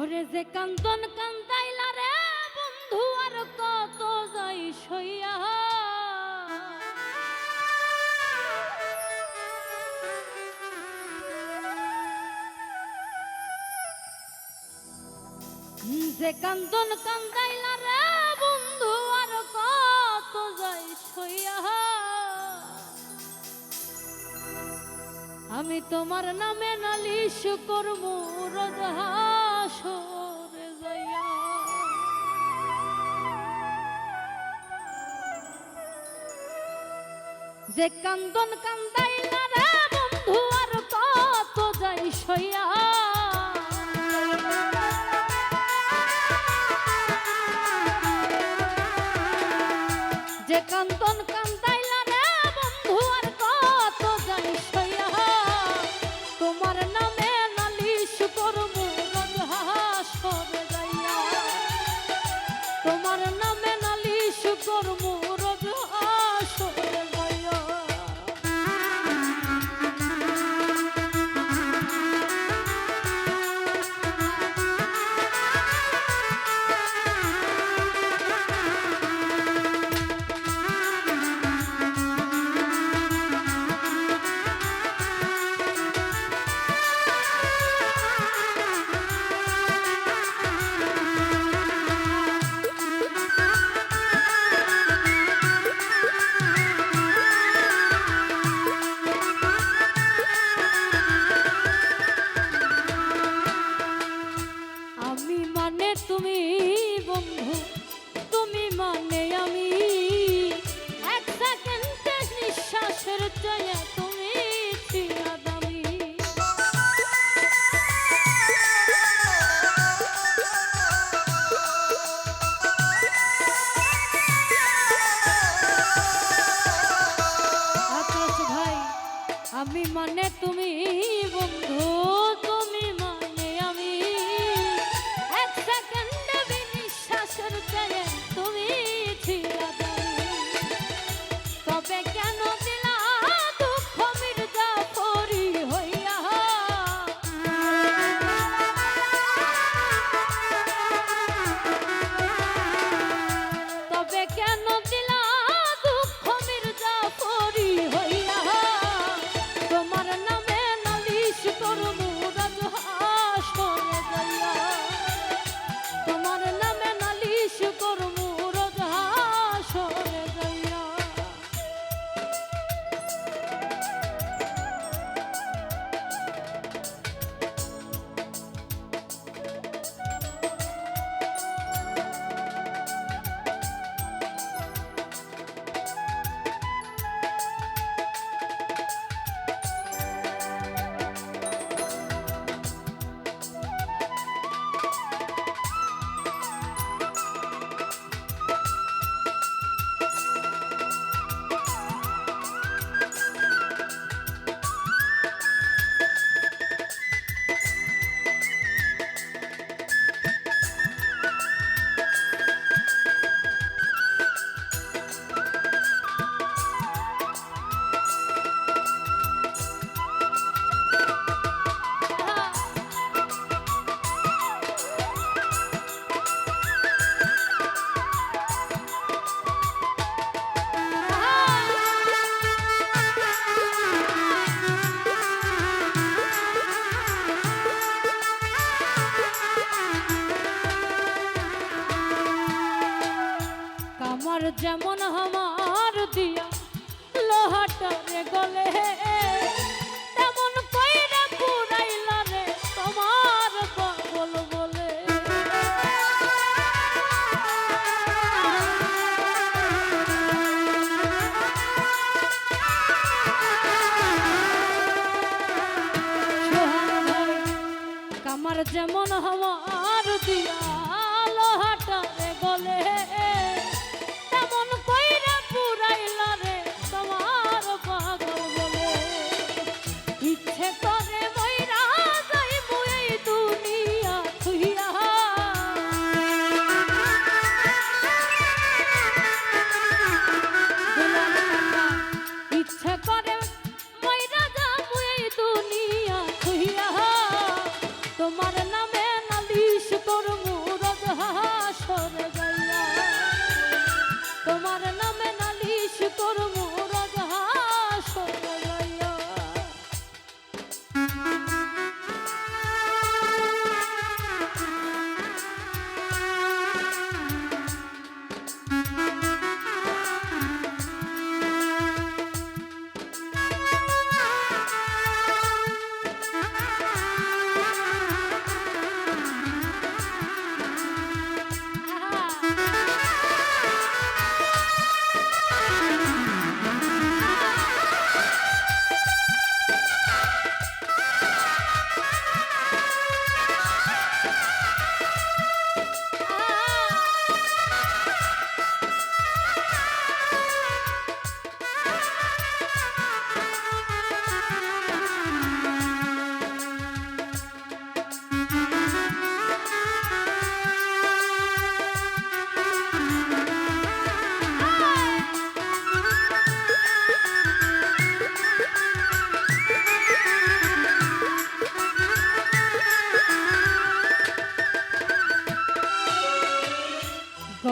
ওরে যে কান্দন কান্দাইলা রে বন্ধু, আর কত যাই সইয়া। যে কান্দন কান্দাইলা রে বন্ধু, আর কত যাই সইয়া। আমি তোমার নামে নালিশ করব রোজহা যে কান্দন কান্দাইলা রে বন্ধু আর কত যাই সইয়া যেমন আমার দিয়া লোহাটারে গলে রে তোমার যেমন হওয়া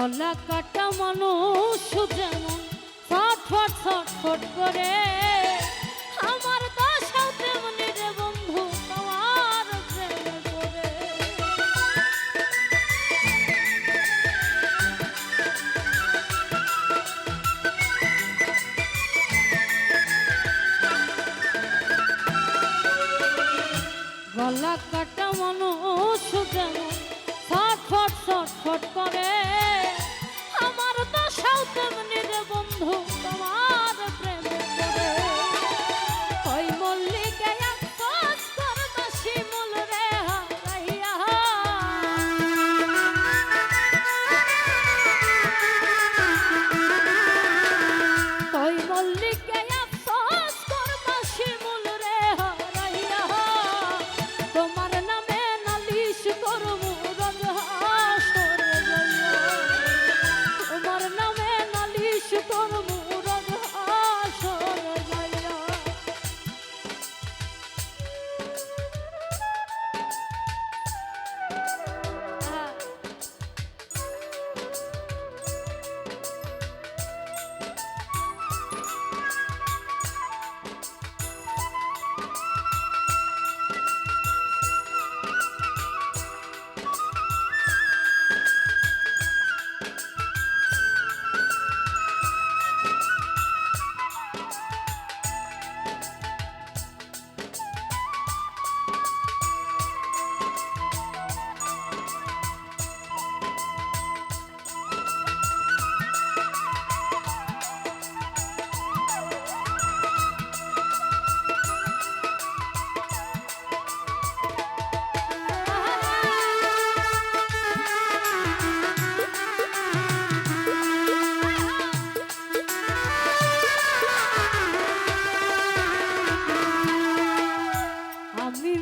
গলা কাটা মানুষ যেমন ফট ফট ফট করে। বাঁধো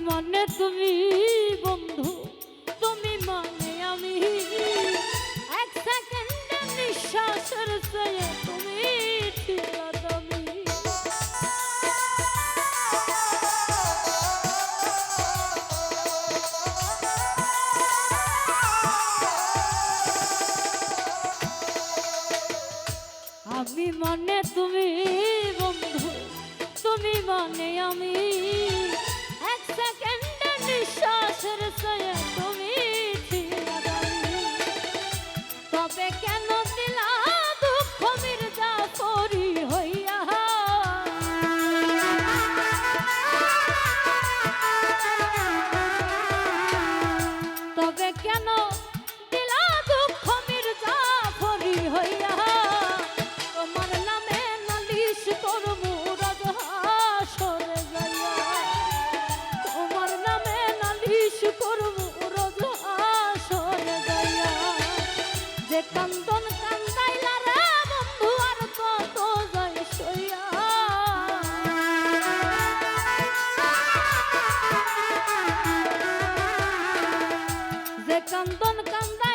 মানে তুমি বন্ধু তুমি মানে আমি। এক সেকেন্ড নিঃশ্বাসের চেয়ে তুমি আমি মনে কান্দন কান্দা